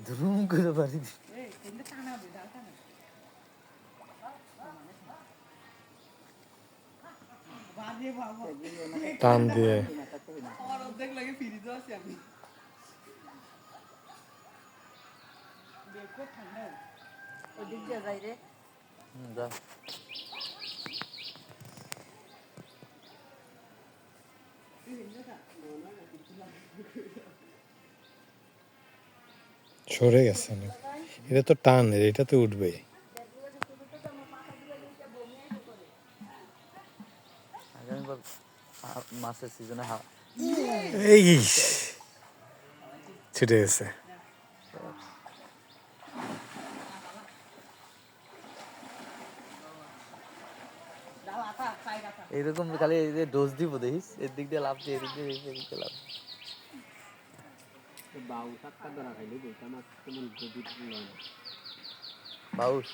ধুম করে পারি টান দিয়ে অর্ধেক লাগে সরে গেছে না এটা তো টান এটা তো উঠবে আগামীবার মাছের সিজনে এই ছুটে গেছে। এইরকম খালি এই যে ডোজ দিব দেখিস এর দিক দিয়ে লাভ দিয়ে এদিক দিয়ে এদিক দিয়ে লাভ Baus at kadara kayo, kama kumunod ko dito ngayon. Baus?